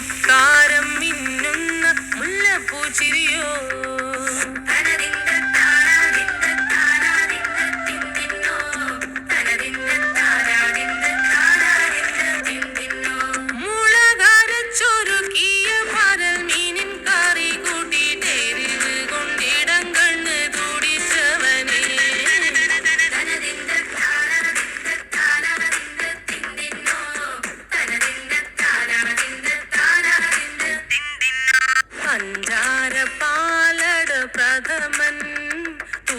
കാര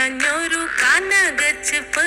വിളഞ്ഞൊരു കനകച്ചിപ്പ്.